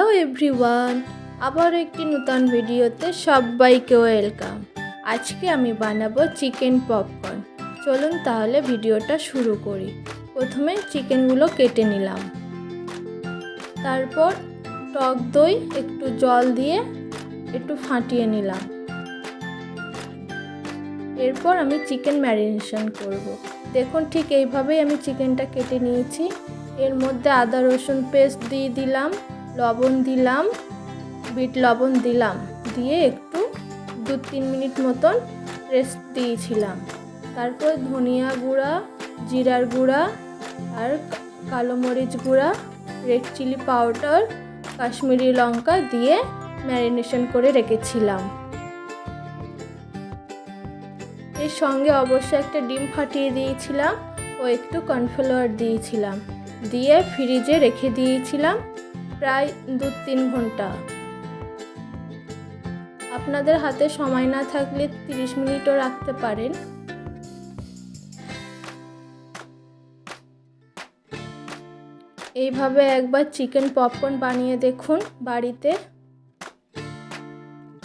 Hello everyone, আবার একটি নতুন ভিডিওতে সবাইকে ওয়েলকাম। আজকে আমি বানাবো চিকেন পপকর্ন। চলুন তাহলে ভিডিওটা শুরু করি। প্রথমে চিকেনগুলো কেটে নিলাম। তারপর টক দই, একটু জল দিয়ে একটু ফাটিয়ে নিলাম। এরপর আমি চিকেন ম্যারিনেশন করব। দেখুন ঠিক এইভাবেই আমি চিকেনটা কেটে নিয়েছি। এর মধ্যে আদা, রসুন পেস্ট দিয়ে দিলাম। লবণ দিলাম, বিট লবণ দিলাম, দিয়ে একটু দু তিন মিনিট মতন রেস্ট দিয়েছিলাম। তারপর ধনিয়া গুঁড়া, জিরার গুঁড়া আর কালো মরিচ গুঁড়া রেড চিলি পাউডার কাশ্মীরি লঙ্কা দিয়ে ম্যারিনেশন করে রেখেছিলাম। এর সঙ্গে অবশ্যই একটা ডিম ফাটিয়ে দিয়েছিলাম ও একটু কর্নফ্লাওয়ার দিয়েছিলাম। দিয়ে ফ্রিজে রেখে দিয়েছিলাম। প্রায় দু তিন ঘণ্টা। আপনাদের হাতে সময় না থাকলে তিরিশ মিনিটও রাখতে পারেন। এইভাবে একবার চিকেন পপকর্ন বানিয়ে দেখুন বাড়িতে।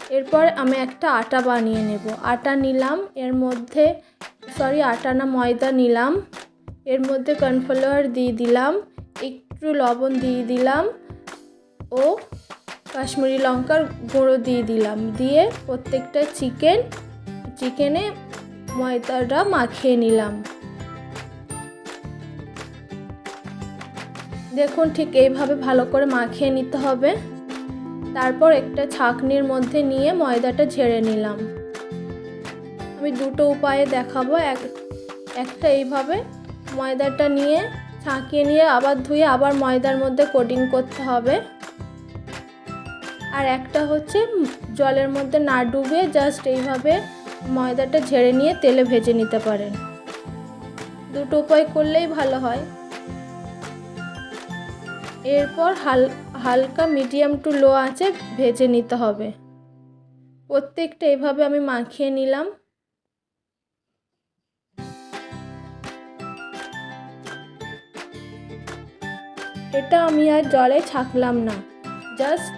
এরপর আমি একটা আটা বানিয়ে নেব। আটা নিলাম, এর মধ্যে, সরি, আটা না, ময়দা নিলাম। এর মধ্যে কর্নফ্লাওয়ার দিয়ে দিলাম, একটু লবণ দিয়ে দিলাম। ও কাশ্মীরি লঙ্কার গুঁড়ো দিয়ে দিলাম। দিয়ে প্রত্যেকটা চিকেন, চিকেনে ময়দাটা মাখিয়ে নিলাম। দেখুন ঠিক এইভাবে ভালো করে মাখিয়ে নিতে হবে। তারপর একটা ছাকনির মধ্যে নিয়ে ময়দাটা ঝেড়ে নিলাম। আমি দুটো উপায়ে দেখাবো। এক, একটা এইভাবে ময়দাটা নিয়ে, ছাঁকিয়ে নিয়ে আবার ধুয়ে আবার ময়দার মধ্যে কোটিং করতে হবে। আর একটা হচ্ছে জলের মধ্যে না ডুবে জাস্ট এইভাবে ময়দাটা ঝেড়ে নিয়ে তেলে ভেজে নিতে পারেন। দুটো উপায় করলেই ভালো হয়। এরপর হাল, হালকা মিডিয়াম টু লো আছে ভেজে নিতে হবে। প্রত্যেকটা এভাবে আমি মাখিয়ে নিলাম। এটা আমি আর জলে ছাকলাম না। জাস্ট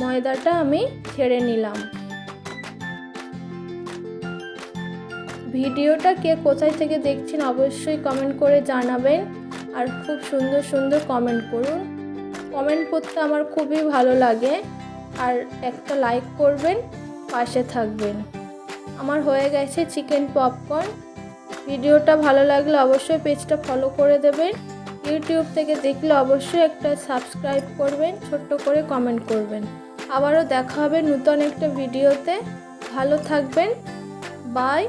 ময়দাটা আমি ছেড়ে নিলাম। ভিডিওটা কে কোথায় থেকে দেখছেন অবশ্যই কমেন্ট করে জানাবেন আর খুব সুন্দর সুন্দর কমেন্ট করুন। কমেন্ট করতে আমার খুবই ভালো লাগে আর একটা লাইক করবেন, পাশে থাকবেন। আমার হয়ে গেছে চিকেন পপকর্ন ভিডিওটা ভালো লাগলে অবশ্যই পেজটা ফলো করে দেবেন। ইউটিউব থেকে দেখলে অবশ্যই একটা সাবস্ক্রাইব করবেন, ছোট্ট করে কমেন্ট করবেন। আবারও দেখা হবে নূতন একটা ভিডিওতে। ভালো থাকবেন। বাই